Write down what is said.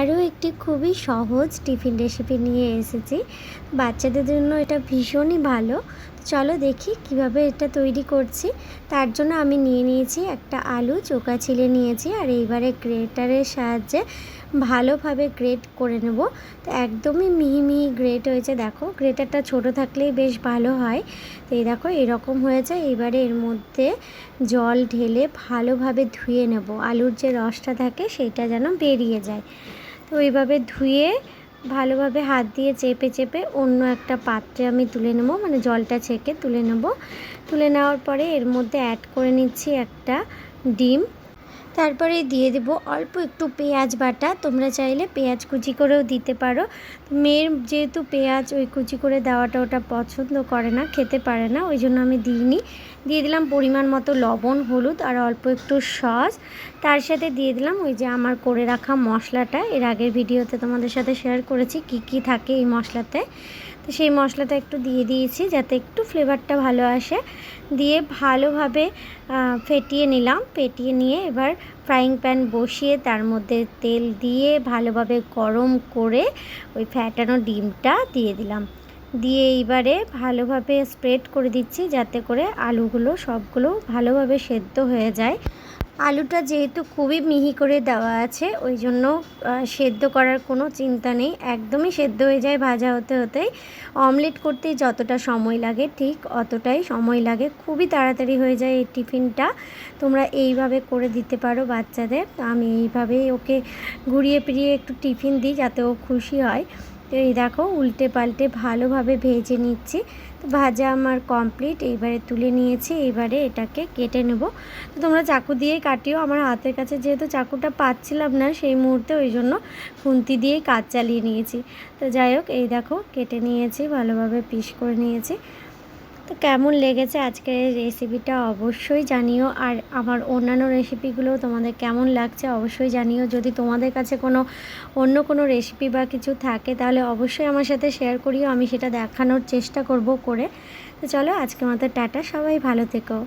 আরও একটি খুবই সহজ টিফিন রেসিপি নিয়ে এসেছি। বাচ্চাদের জন্য এটা ভীষণই ভালো। চলো দেখি কীভাবে এটা তৈরি করছি। তার জন্য আমি নিয়ে নিয়েছি একটা আলু চোকা ছিলে নিয়েছি আর এইবারে গ্রেটারের সাহায্যে ভালোভাবে গ্রেট করে নেব। তো একদমই মিহি মিহি গ্রেট হয়েছে। দেখো, গ্রেটারটা ছোট থাকলেই বেশ ভালো হয়। তো এই দেখো, এরকম হয়েছে। এবারে এর মধ্যে জল ঢেলে ভালোভাবে ধুয়ে নেব। আলুর যে রসটা থাকে, সেটা যেন বেরিয়ে যায়। তো এইভাবে ধুয়ে ভালোভাবে হাত দিয়ে চেপে চেপে অন্য একটা পাত্রে আমি তুলে নেব মানে জলটা ছেঁকে তুলে নেব। তুলে নেওয়ার পরে এর মধ্যে অ্যাড করে নিচ্ছি একটা ডিম। তারপরে দিয়ে দেব অল্প একটু পেঁয়াজ বাটা, তোমরা চাইলে পেঁয়াজ কুচি করেও দিতে পারো। মেয়ের যেহেতু পেঁয়াজ ওই কুচি করে দেওয়াটা ওটা পছন্দ করে না, খেতে পারে না, ওই জন্য আমি দিইনি। দিয়ে দিলাম পরিমাণ মতো লবণ, হলুদ আর অল্প একটু সস। তার সাথে দিয়ে দিলাম ওই যে আমার করে রাখা মশলাটা। এর আগের ভিডিওতে তোমাদের সাথে শেয়ার করেছি কি কি থাকে এই মশলাতে। তো সেই মশলাটা একটু দিয়ে দিয়েছি যাতে একটু ফ্লেভারটা ভালো আসে। দিয়ে ভালোভাবে ফেটিয়ে নিলাম। ফেটিয়ে নিয়ে এবার ফ্রাইং প্যান বসিয়ে তার মধ্যে তেল দিয়ে ভালোভাবে গরম করে ওই ফ্যাটানো ডিমটা দিয়ে দিলাম। দিয়ে এইবারে ভালোভাবে স্প্রেড করে দিচ্ছি, যাতে করে আলুগুলো সবগুলো ভালোভাবে সেদ্ধ হয়ে যায়। আলুটা যেহেতু খুবই মিহি করে দেওয়া আছে, ওই জন্য সেদ্ধ করার কোনো চিন্তা নেই। একদমই সেদ্ধ হয়ে যায় ভাজা হতে হতেই। অমলেট করতেই যতটা সময় লাগে, ঠিক অতটাই সময় লাগে। খুবই তাড়াতাড়ি হয়ে যায় এই টিফিনটা। তোমরা এইভাবে করে দিতে পারো বাচ্চাদের। আমি এইভাবেই ওকে ঘুরিয়ে ফিরিয়ে একটু টিফিন দিই, যাতে ও খুশি হয়। তো এই দেখো উল্টে পাল্টে ভালোভাবে ভেজে নিচ্ছি। তো ভাজা আমার কমপ্লিট এইবারে তুলে নিয়েছি, এইবারে এটাকে কেটে নেব। তো তোমরা চাকু দিয়ে কাটিও। আমার হাতের কাছে যেহেতু চাকুটা পাচ্ছিলাম না, সেই মুহূর্তে ওই জন্য খুন্তি দিয়ে কাজ চালিয়ে নিয়েছি। তো যাই হোক, এই দেখো কেটে নিয়েছি, ভালোভাবে পিস করে নিয়েছি। তো কেমন লেগেছে আজকের রেসিপিটা অবশ্যই জানিও। আর আমার অন্যান্য রেসিপিগুলো তোমাদের কেমন লাগছে অবশ্যই জানিও। যদি তোমাদের কাছে কোনো অন্য কোনো রেসিপি বা কিছু থাকে, তাহলে অবশ্যই আমার সাথে শেয়ার করিও। আমি সেটা দেখানোর চেষ্টা করব করে। তো চলো আজকে মতো টাটা, সবাই ভালো থেকো।